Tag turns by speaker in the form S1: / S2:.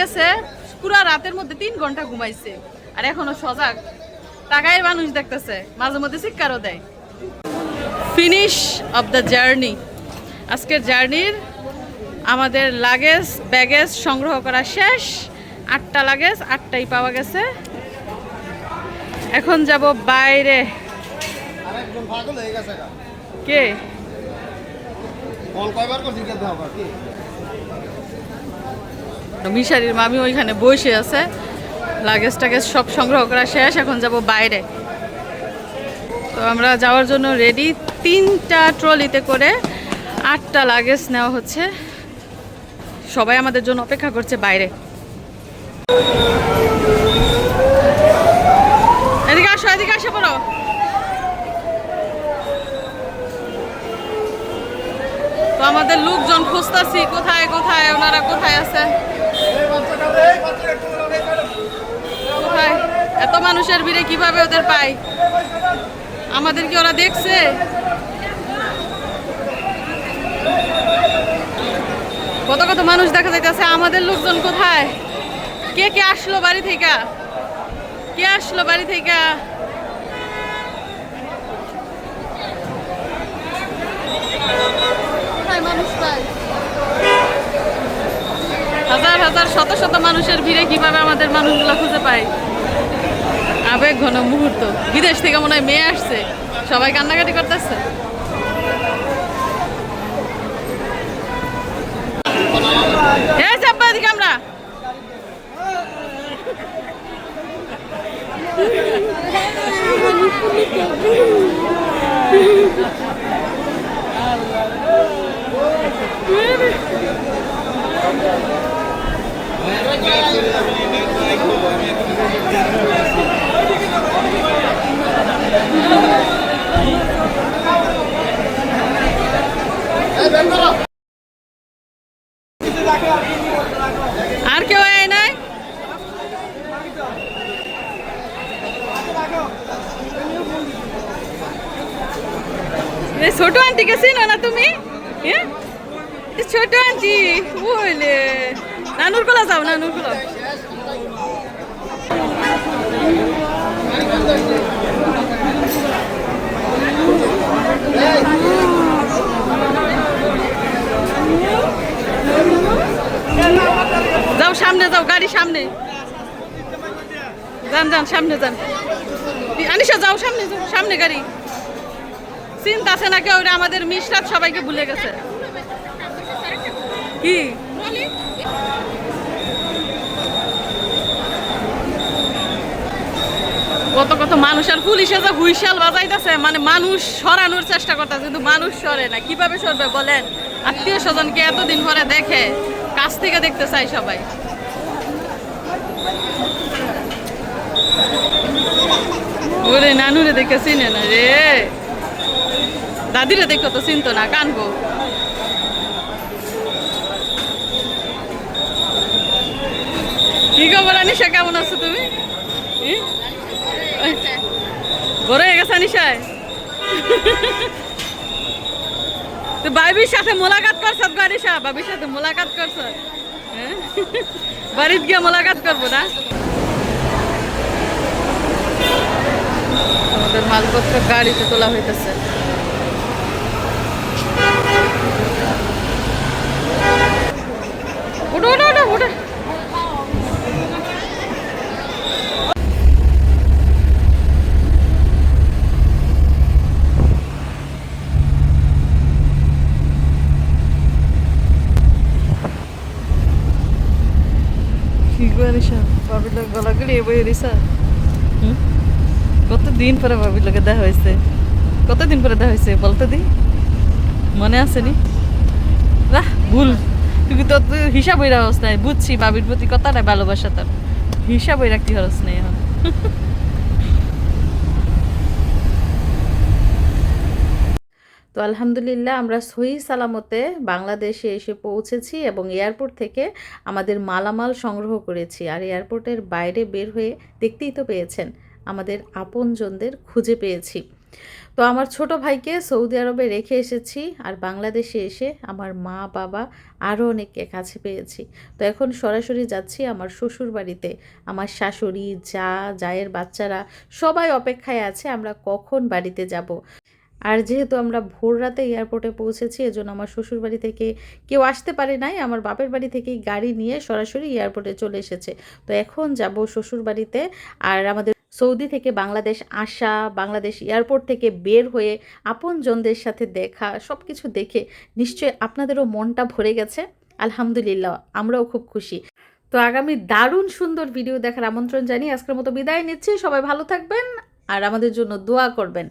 S1: গেছে, পুরা রাতের মধ্যে তিন ঘণ্টা ঘুমাইছে। আর এখনও সজাগ। টাকায় মানুষ দেখতেছে, মাঝে মধ্যে শিক্ষারও দেয়। ফিনিশ অব দ্য জার্নি আজকের জার্নির আমাদের লাগেজ ব্যাগেজ সংগ্রহ করা শেষ। আটটা লাগেজ আটটাই পাওয়া গেছে। এখন যাব বাইরে। কে?
S2: ফোন কয়বার
S1: মিশারির মামি ওইখানে বসে আছে। লাগেজ টাগেজ সব সংগ্রহ করা শেষ, এখন যাব বাইরে। তো আমরা যাওয়ার জন্য রেডি তিনটা ট্রলিতে করে আটটা লাগেজ নেওয়া হচ্ছে। সবাই আমাদের জন্য অপেক্ষা করছে বাইরে। এদিকে আসো, এদিকে তো আমাদের লোকজন খুঁজতেছি, কোথায় কোথায়, ওনারা কোথায় আছে এত মানুষের ভিড়ে কীভাবে ওদের পাই? আমাদের কি ওরা দেখছে? কত কত মানুষ দেখা যাইতেছে, আমাদের লোকজন কোথায়? কে কে আসলো বাড়ি থেকে? কে আসলো বাড়ি থেকে? হাজার হাজার, শত শত মানুষের ভিড়ে কীভাবে আমাদের মানুষগুলো খুঁজে পায়? আবেগ ঘন মুহূর্ত। বিদেশ থেকে মনে হয় মেয়ে আসছে। সবাই কান্নাকাটি করতেছে এই চাপ্পা এদিকে আমরা আর কেউ আয় নাই? ছোট আন্টিকে চিনো না তুমি? ছোট আন্টি বলে নানুর কোলা যাও, নানুর কোলা। যাও, সামনে যাও, গাড়ি সামনে। যান যান, সামনে যান। আনিসা যাও, সামনে যাও, সামনে গাড়ি। চিন্তা আছে না কেউ আমাদের মিশরাত সবাইকে ভুলে গেছে? কি? কত কত মানুষ আর পুলিশে যে হুইশাল বাজাইতেছে মানে মানুষ সরানোর চেষ্টা করতেছে, কিন্তু মানুষ সরে না। কীভাবে সরবে বলেন? আত্মীয় স্বজনকে এতদিন পরে দেখে, কাছ থেকে দেখতে চাই সবাই। ওরে নানুরে দেখে চিনে না রে। দাদিরে দেখো তো চিনতো না কানবো কি খবর আনিসা কেমন আছো তুমি? বড় হয়ে গেছে আনিসায় তো বাইবির সাথে মোলাকাত করছ গো আনিসা বাবির সাথে মোলাকাত করছ হ্যাঁ? বাড়িতে গিয়ে মোলাকাত করব না? আমাদের মালপত্র গাড়িতে তোলা হইতেছে। ওটা ওটা ওটা ওটা কি করে ভাবির লোক গলা গলিয়ে বই দিছা। কত দিন পরে ভাবির লোকে দেখা হয়েছে কত দিন পরে দেখা হয়েছে বলতে দি? মনে আছে নি? ভুল। তুই তো হিসাব হইরা অবস্থায় নাই বুঝছি ভাবির প্রতি কতটা ভালোবাসা তার। হিসাব হইরা কি হরস নাই এখন? আলহামদুলিল্লাহ, আমরা সহি সালামতে বাংলাদেশে এসে পৌঁছেছি এবং এয়ারপোর্ট থেকে আমাদের মালামাল সংগ্রহ করেছি। আর এয়ারপোর্টের বাইরে বের হয়ে দেখতেই তো পেয়েছেন, আমাদের আপনজনদের খুঁজে পেয়েছি।
S3: তো আমার ছোট ভাইকে সৌদি আরবে রেখে এসেছি আর বাংলাদেশে এসে আমার মা, বাবা আরও অনেককে কাছে পেয়েছি। তো এখন সরাসরি যাচ্ছি আমার শ্বশুর বাড়িতে আমার শাশুড়ি, যা, জায়ের বাচ্চারা সবাই অপেক্ষায় আছে আমরা কখন বাড়িতে যাব। আর যেহেতু আমরা ভোর রাতে এয়ারপোর্টে পৌঁছেছি, এজন্য আমার শ্বশুর বাড়ি থেকে কেউ আসতে পারে নাই, আমার বাপের বাড়ি থেকেই গাড়ি নিয়ে সরাসরি এয়ারপোর্টে চলে এসেছে। তো এখন যাব শ্বশুর বাড়িতে আর আমাদের সৌদি থেকে বাংলাদেশ আসা, বাংলাদেশ এয়ারপোর্ট থেকে বের হয়ে আপনজনদের সাথে দেখা সব কিছু দেখে নিশ্চয়ই আপনাদেরও মনটা ভরে গেছে। আলহামদুলিল্লাহ, আমরাও খুব খুশি। তো আগামী দারুণ সুন্দর ভিডিও দেখার আমন্ত্রণ জানিয়ে আজকের মতো বিদায় নিচ্ছি। সবাই ভালো থাকবেন আর আমাদের জন্য দোয়া করবেন।